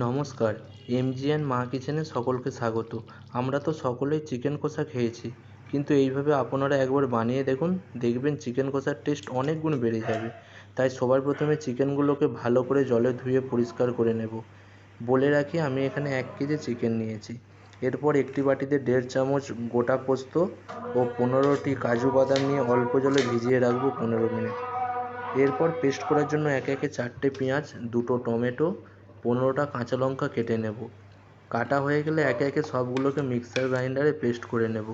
নমস্কার, এমজিএন মা কিচেনে সকলকে স্বাগত। আমরা তো সকলেই চিকেন কষা খেয়েছি, কিন্তু এইভাবে আপনারা একবার বানিয়ে দেখুন, দেখবেন চিকেন কষার টেস্ট অনেক গুণ বেড়ে যাবে। তাই সবার প্রথমে চিকেনগুলোকে ভালো করে জলে ধুয়ে পরিষ্কার করে নেব। বলে রাখি, আমি এখানে এক কেজি চিকেন নিয়েছি। এরপর একটি বাটিতে দেড় চামচ গোটা পোস্ত ও পনেরোটি কাজু বাদাম নিয়ে অল্প জলে ভিজিয়ে রাখব পনেরো মিনিট। এরপর পেস্ট করার জন্য একে একে চারটে পেঁয়াজ, দুটো টমেটো পনেরোটা কাঁচা লঙ্কা কেটে নেব। কাটা হয়ে গেলে একে একে সবগুলোকে মিক্সার গ্রাইন্ডারে পেস্ট করে নেব।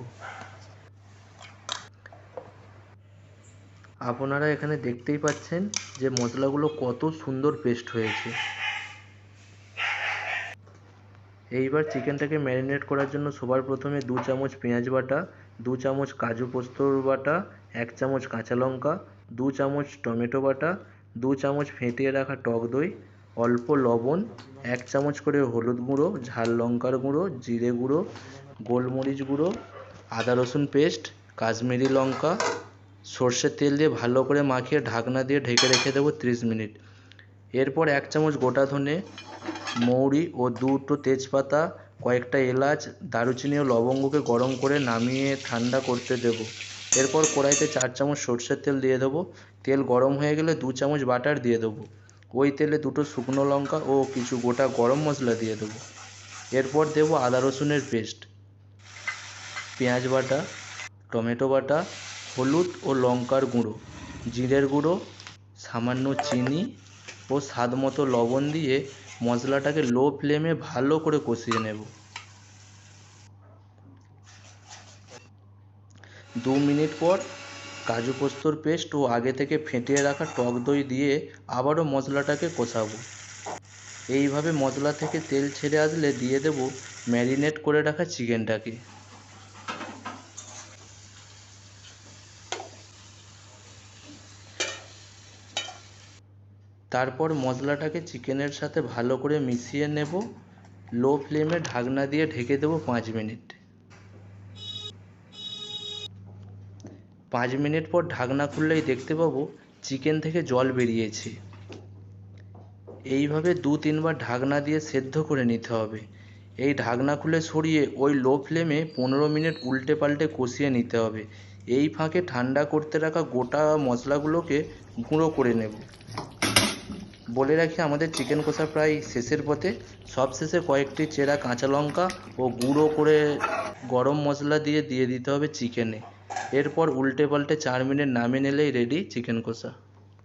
আপনারা এখানে দেখতেই পাচ্ছেন যে মশলাগুলো কত সুন্দর পেস্ট হয়েছে। এইবার চিকেনটাকে ম্যারিনেট করার জন্য সবার প্রথমে দু চামচ পেঁয়াজ বাটা, দু চামচ কাজু পোস্তর বাটা, এক চামচ কাঁচা লঙ্কা, দু চামচ টমেটো বাটা, দু চামচ ফেটিয়ে রাখা টক দই অল্প লবণ, এক চামচ করে হলুদ গুঁড়ো, ঝাল লঙ্কার গুঁড়ো, জিরে গুঁড়ো, গোলমরিচ গুঁড়ো, আদা রসুন পেস্ট, কাশ্মীরি লঙ্কা সর্ষের তেল দিয়ে ভালো করে মাখিয়ে ঢাকনা দিয়ে ঢেকে রেখে দেবো ত্রিশ মিনিট। এরপর এক চামচ গোটা ধনে, মৌরি ও দুটো তেজপাতা, কয়েকটা এলাচ, দারুচিনি ও লবঙ্গকে গরম করে নামিয়ে ঠান্ডা করতে দেবো। এরপর কড়াইতে চার চামচ সর্ষের তেল দিয়ে দেবো। তেল গরম হয়ে গেলে দু চামচ বাটার দিয়ে দেবো। ওই তেলে দুটো শুকনো লঙ্কা ও কিছু গোটা গরম মশলা দিয়ে দেবো। এরপর দেবো আদা রসুনের পেস্ট। পেঁয়াজ বাটা, টমেটো বাটা, হলুদ ও লঙ্কার গুঁড়ো, জিরের গুঁড়ো, সামান্য চিনি ও স্বাদ মতো লবণ দিয়ে মশলাটাকে লো ফ্লেমে ভালো করে কষিয়ে নেব। দু মিনিট পর কাজু পোস্তর পেস্ট ও আগে থেকে ফেটিয়ে রাখা টক দই দিয়ে আবারও মশলাটাকে কষাবো। এইভাবে মশলা থেকে তেল ছেড়ে আসলে দিয়ে দেব ম্যারিনেট করে রাখা চিকেনটাকে। তারপর মশলাটাকে চিকেনের সাথে ভালো করে মিশিয়ে নেব। লো ফ্লেমে ঢাকনা দিয়ে ঢেকে দেবো পাঁচ মিনিট। পাঁচ মিনিট পর ঢাকনা খুললেই দেখতে পাবো চিকেন থেকে জল বেরিয়েছে। এইভাবে দু তিনবার ঢাকনা দিয়ে সেদ্ধ করে নিতে হবে। এই ঢাকনা খুলে সরিয়ে ওই লো ফ্লেমে পনেরো মিনিট উল্টে পাল্টে কষিয়ে নিতে হবে। এই ফাঁকে ঠান্ডা করতে রাখা গোটা মশলাগুলোকে গুঁড়ো করে নেব। বলে রাখি, আমাদের চিকেন কষা প্রায় শেষের পথে। সব শেষে কয়েকটি চেরা কাঁচা লঙ্কা ও গুঁড়ো করে গরম মশলা দিয়ে দিয়ে দিতে হবে চিকেনে। এরপর উল্টে পাল্টে চার মিনিট নামিয়ে নিলেই রেডি চিকেন কষা।